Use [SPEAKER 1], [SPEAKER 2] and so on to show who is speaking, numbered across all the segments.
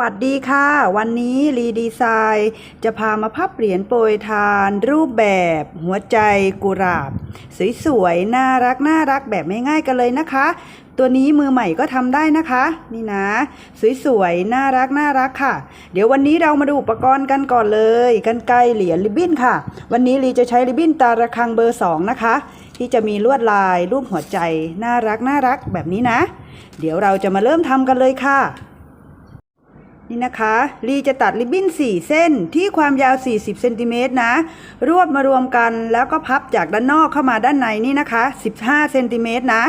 [SPEAKER 1] วัสดีค่ะ วันนี้รีดีไซน์จะพามาพับเหรียญโปรยทาน รูปแบบหัวใจกุหลาบ สวยๆ น่ารักน่ารักแบบไม่ง่ายกันเลยนะคะ ตัวนี้มือใหม่ก็ทำได้นะคะ นี่นะ สวยๆ น่ารักน่ารักค่ะ เดี๋ยววันนี้เรามาดูอุปกรณ์กันก่อนเลยกันไกลเหรียญริบบิ้นค่ะ วันนี้รีจะใช้ริบบิ้นตาระคังเบอร์ 2 นะคะ ที่จะมีลวดลายรูปหัวใจ น่ารักน่ารักแบบนี้นะ เดี๋ยวเราจะมาเริ่มทำกันเลยค่ะ นี่นะคะลีจะตัดริบบิ้น 4 เส้นที่ความยาว 40เซนติเมตรนะ รวบมารวมกันแล้วก็พับจากด้านนอกเข้ามาด้านในนี่นะคะ 15เซนติเมตรนะ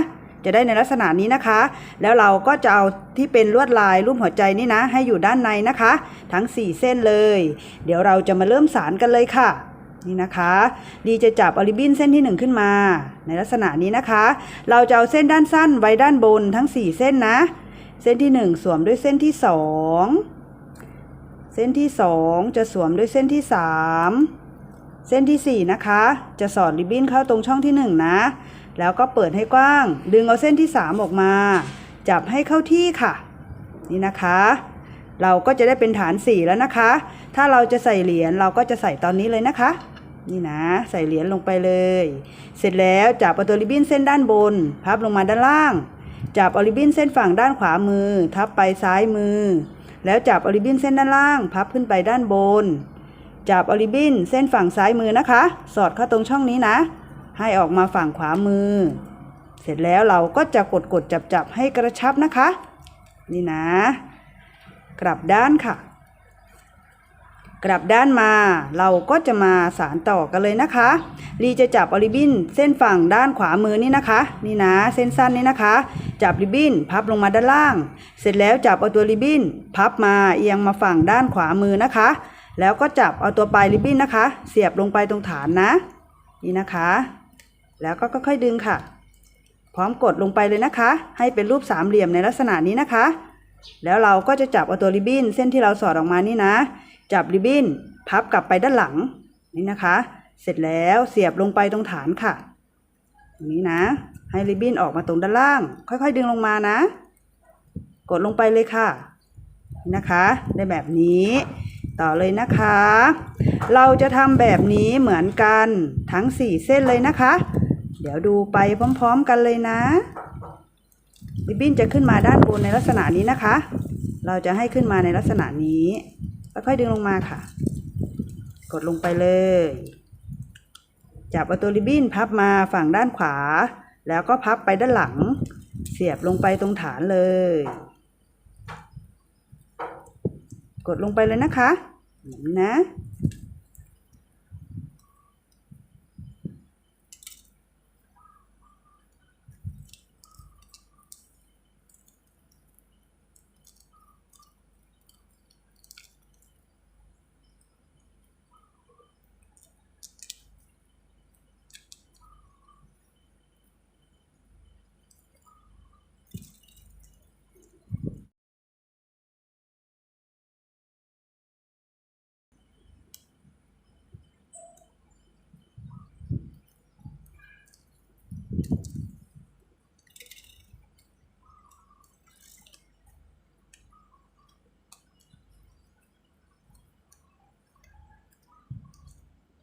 [SPEAKER 1] จะได้ในลักษณะนี้นะคะ แล้วเราก็จะเอาที่เป็นลวดลายรูปหัวใจนี่นะ ให้อยู่ด้านในนะคะ ทั้ง 4 เส้นเลย เดี๋ยวเราจะมาเริ่มสารกันเลยค่ะ นี่นะคะลีจะจับอาริบบิ้นเส้นที่ 1 ขึ้นมา ในลักษณะนี้นะคะ เราจะเอาเส้นด้านสั้นไว้ด้านบนทั้ง 4 เส้นนะ เส้นที่ 1 สวมด้วยเส้นที่ 2 เส้นที่ 2 จะสวมด้วยเส้นที่ 3 เส้นที่ 4 นะคะ จะสอดริบบิ้นเข้าตรงช่องที่ 1 นะ แล้วก็เปิดให้กว้าง ดึงเอาเส้นที่ 3 ออกมา จับให้เข้าที่ค่ะ นี่นะคะ เราก็จะได้เป็นฐาน 4 แล้วนะคะ ถ้าเราจะใส่เหรียญเราก็จะใส่ตอนนี้เลยนะคะนี่นะใส่เหรียญลงไปเลย เสร็จแล้วจับเอาตัวริบบิ้นเส้นด้านบน พับลงมาด้านล่าง จับอาริบินเส้นฝั่งด้านขวามือ ทับไปซ้ายมือ แล้วจับอาริบินเส้นด้านล่าง พับขึ้นไปด้านบน จับอาริบินเส้นฝั่งซ้ายมือนะคะ สอดเข้าตรงช่องนี้นะ ให้ออกมาฝั่งขวามือ เสร็จแล้วเราก็จะกดกดจับจับให้กระชับนะคะ นี่นะ กลับด้านค่ะ กลับด้านมาเราก็จะมาสารต่อกันเลยนะคะลีจะจับอริบบินเส้นฝั่งด้านขวามือนี่นะคะ นี่นะเส้นสั้นนี่นะคะ จับริบบิ้นพับลงมาด้านล่าง เสร็จแล้วจับเอาตัวริบบิ้นพับมาเอียงมาฝั่งด้านขวามือนะคะ แล้วก็จับเอาตัวปลายริบบิ้นนะคะ เสียบลงไปตรงฐานนะ นี่นะคะ แล้วก็ค่อยๆดึงค่ะ พร้อมกดลงไปเลยนะคะ ให้เป็นรูปสามเหลี่ยมในลักษณะนี้นะคะ แล้วเราก็จะจับเอาตัวริบบิ้นเส้นที่เราสอดออกมานี่นะ จับริบบิ้น พับกลับไปด้านหลังนี่นะคะ เสร็จแล้วเสียบลงไปตรงฐานค่ะอย่างนี้นะ ให้ริบบิ้นออกมาตรงด้านล่าง ค่อย ๆ ดึงลงมานะ กดลงไปเลยค่ะนี่นะคะ ได้แบบนี้ต่อเลยนะคะ เราจะทำแบบนี้เหมือนกันทั้ง 4 เส้นเลยนะคะ เดี๋ยวดูไปพร้อมๆกันเลยนะริบบิ้นจะขึ้นมาด้านบนในลักษณะนี้นะคะ เราจะให้ขึ้นมาในลักษณะนี้ ค่อยๆดึงลงมาค่ะ กดลงไปเลย จับเอาตัวริบบิ้นพับมาฝั่งด้านขวา แล้วก็พับไปด้านหลัง เสียบลงไปตรงฐานเลย กดลงไปเลยนะคะนี้นะ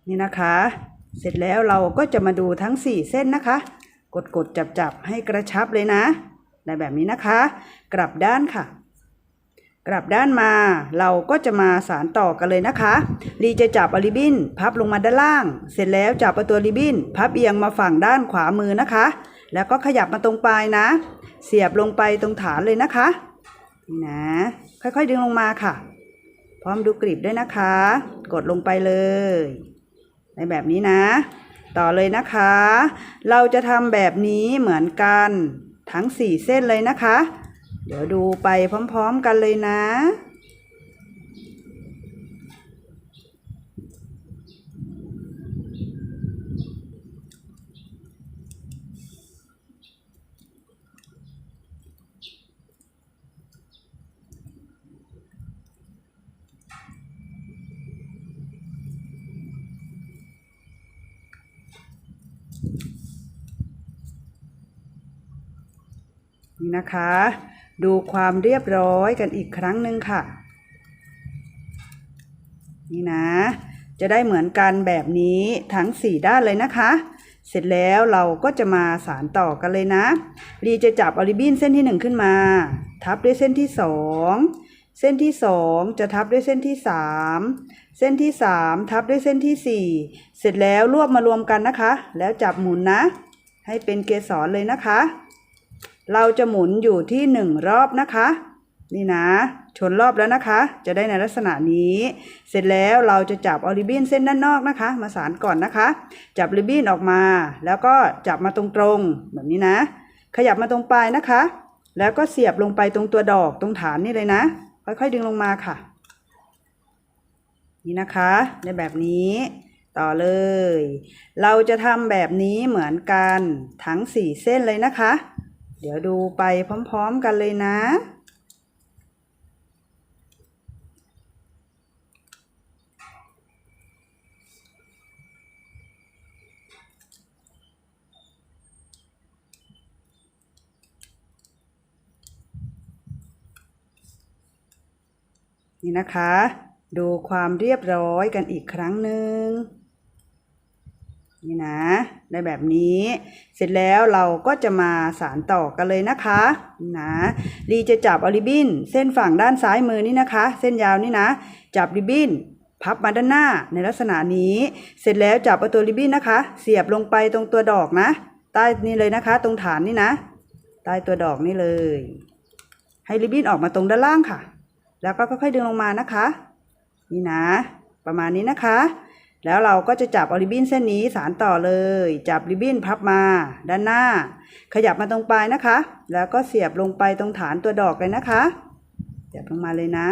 [SPEAKER 1] นี่นะคะ เสร็จแล้วเราก็จะมาดูทั้ง 4 เส้นนะคะ กดกดจับจับให้กระชับเลยนะในแบบนี้นะคะ กลับด้านค่ะ กลับด้านมา เราก็จะมาสารต่อกันเลยนะคะลีจะจับอริบินพับลงมาด้านล่าง เสร็จแล้วจับเอาตัวริบินพับเอียงมาฝั่งด้านขวามือนะคะ แล้วก็ขยับมาตรงปลายนะ เสียบลงไปตรงฐานเลยนะคะนี่นะ ค่อยๆดึงลงมาค่ะ พร้อมดูกลีบด้วยนะคะ กดลงไปเลย ในแบบนี้นะ ต่อเลยนะคะ เราจะทำแบบนี้เหมือนกันทั้งสี่เส้นเลยนะคะ เดี๋ยวดูไปพร้อมๆกันเลยนะ นี่นะคะ ดูความเรียบร้อยกันอีกครั้งหนึ่งค่ะ นี่นะ จะได้เหมือนกันแบบนี้ทั้ง 4 ด้านเลยนะคะ เสร็จแล้วเราก็จะมาสารต่อกันเลยนะลีจะจับออริบินเส้นที่ 1 ขึ้นมา ทับด้วยเส้นที่ 2เส้นที่ 2 จะทับด้วยเส้นที่ 3 เส้นที่ 3 ทับด้วยเส้นทีสี่4 เสร็จแล้วรวบมารวมกันนะคะ แล้วจับหมุนนะ ให้เป็นเกสรเลยนะคะ เราจะหมุนอยู่ที่1รอบนะคะ นี่นะ ชนรอบแล้วนะคะ จะได้ในลักษณะนี้ เสร็จแล้วเราจะจับออริบินเส้นด้านนอกนะคะ มาสานก่อนนะคะ จับริบบิ้นออกมา แล้วก็จับมาตรงๆแบบนี้นะ ขยับมาตรงปลายนะคะ แล้วก็เสียบลงไปตรงตัวดอกตรงฐานนี่เลยนะ ค่อยๆดึงลงมาค่ะ นี่นะคะในแบบนี้ต่อเลย เราจะทำแบบนี้เหมือนกันทั้งสี่เส้นเลยนะคะ เดี๋ยวดูไปพร้อมๆกันเลยนะ นี่นะคะ ดูความเรียบร้อยกันอีกครั้งหนึ่ง นี่นะ ได้แบบนี้ เสร็จแล้วเราก็จะมาสารต่อกันเลยนะคะนะลีจะจับออริบินเส้นฝั่งด้านซ้ายมือนี่นะคะ เส้นยาวนี่นะ จับริบบิ้น พับมาด้านหน้าในลักษณะนี้ เสร็จแล้วจับเอาตัวริบบิ้นนะคะ เสียบลงไปตรงตัวดอกนะ ใต้นี่เลยนะคะ ตรงฐานนี่นะ ใต้ตัวดอกนี่เลย ให้ริบบิ้นออกมาตรงด้านล่างค่ะ แล้วก็ค่อยๆดึงลงมานะคะ นี่นะ ประมาณนี้นะคะ แล้วเราก็จะจับออริบบินเส้นนี้สารต่อเลย จับริบบิ้นพับมา ด้านหน้า ขยับมาตรงปลายนะคะ แล้วก็เสียบลงไปตรงฐานตัวดอกเลยนะคะเสียบลงมาเลยนะ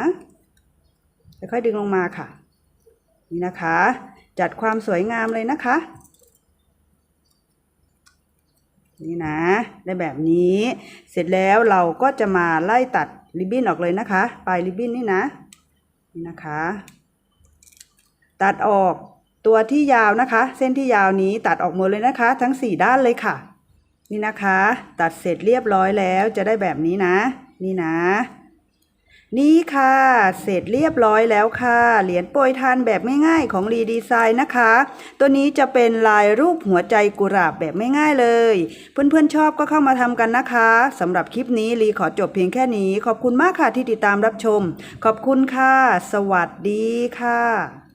[SPEAKER 1] ค่อยดึงลงมาค่ะ นี่นะคะ จัดความสวยงามเลยนะคะ นี่นะ ได้แบบนี้ เสร็จแล้วเราก็จะมาไล่ตัดริบบิ้นออกเลยนะคะ ปลายริบบิ้นนี่นะ นี่นะคะ ตัดออก ตัวที่ยาวนะคะ เส้นที่ยาวนี้ตัดออกหมดเลยนะคะ ทั้ง 4 ด้านเลยค่ะ นี่นะคะ ตัดเสร็จเรียบร้อยแล้วจะได้แบบนี้นะ นี่นะ นี่ค่ะ เสร็จเรียบร้อยแล้วค่ะ เหรียญโปรยทานแบบง่ายๆของรีดีไซน์นะคะ ตัวนี้จะเป็นลายรูปหัวใจกุหลาบแบบง่ายๆเลย เพื่อนๆชอบก็เข้ามาทำกันนะคะสำหรับคลิปนี้รีขอจบเพียงแค่นี้ ขอบคุณมากค่ะที่ติดตามรับชม ขอบคุณค่ะ สวัสดีค่ะ